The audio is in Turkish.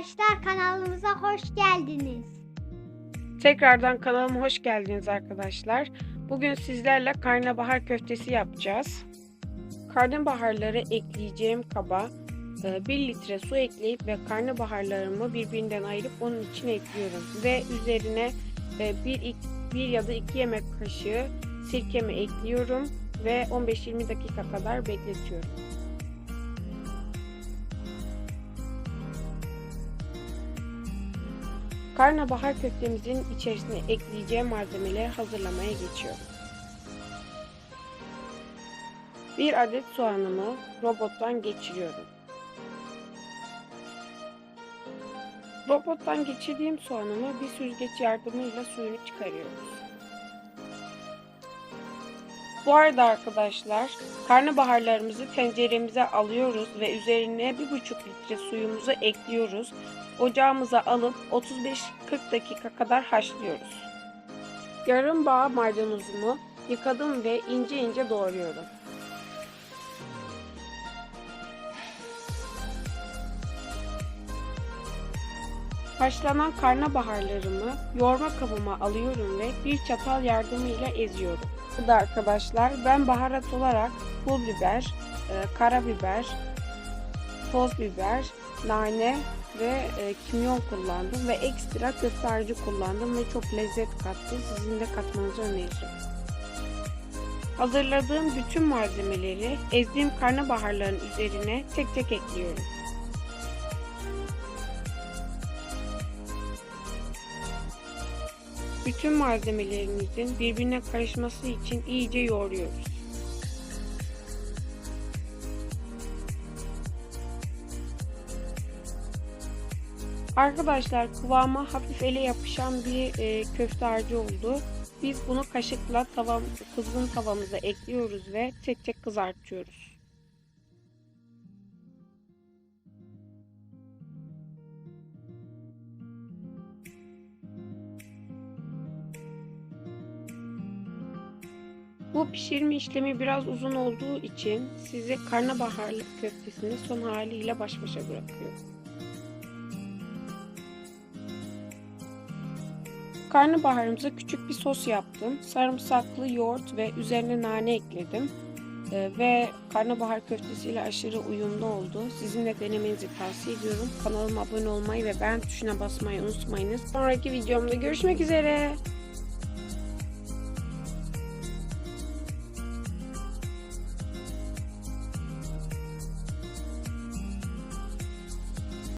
arkadaşlar kanalımıza hoş geldiniz. Tekrardan kanalıma hoş geldiniz arkadaşlar. Bugün sizlerle karnabahar köftesi yapacağız. Karnabaharları ekleyeceğim kaba 1 litre su ekleyip ve karnabaharlarımı birbirinden ayırıp onun içine ekliyorum. Ve üzerine 1, 1 ya da 2 yemek kaşığı sirkemi ekliyorum ve 15-20 dakika kadar bekletiyorum. Karnabahar köftemizin içerisine ekleyeceğim malzemeleri hazırlamaya geçiyorum. Bir adet soğanımı robottan geçiriyorum. Robottan geçirdiğim soğanımı bir süzgeç yardımıyla suyunu çıkarıyoruz. Bu arada arkadaşlar karnabaharlarımızı tenceremize alıyoruz ve üzerine 1,5 litre suyumuzu ekliyoruz. Ocağımıza alıp 35-40 dakika kadar haşlıyoruz. Yarım bağ maydanozumu yıkadım ve ince ince doğruyorum. Haşlanan karnabaharlarımı yoğurma kabıma alıyorum ve bir çatal yardımıyla eziyorum. Burada arkadaşlar ben baharat olarak pul biber, e, karabiber, toz biber, nane ve e, kimyon kullandım ve ekstra köfte kullandım ve çok lezzet kattı. Sizin de katmanızı öneririm. Hazırladığım bütün malzemeleri ezdiğim karnabaharların üzerine tek tek ekliyorum. Bütün malzemelerimizin birbirine karışması için iyice yoğuruyoruz. Arkadaşlar kıvama hafif ele yapışan bir e, köfte harcı oldu. Biz bunu kaşıkla tavam, kızgın tavamıza ekliyoruz ve tek tek kızartıyoruz. Bu pişirme işlemi biraz uzun olduğu için size karnabaharlı köftesini son haliyle baş başa bırakıyorum. Karnabaharımıza küçük bir sos yaptım. Sarımsaklı yoğurt ve üzerine nane ekledim. Ee, ve karnabahar köftesiyle aşırı uyumlu oldu. Sizin de denemenizi tavsiye ediyorum. Kanalıma abone olmayı ve beğen tuşuna basmayı unutmayınız. Sonraki videomda görüşmek üzere.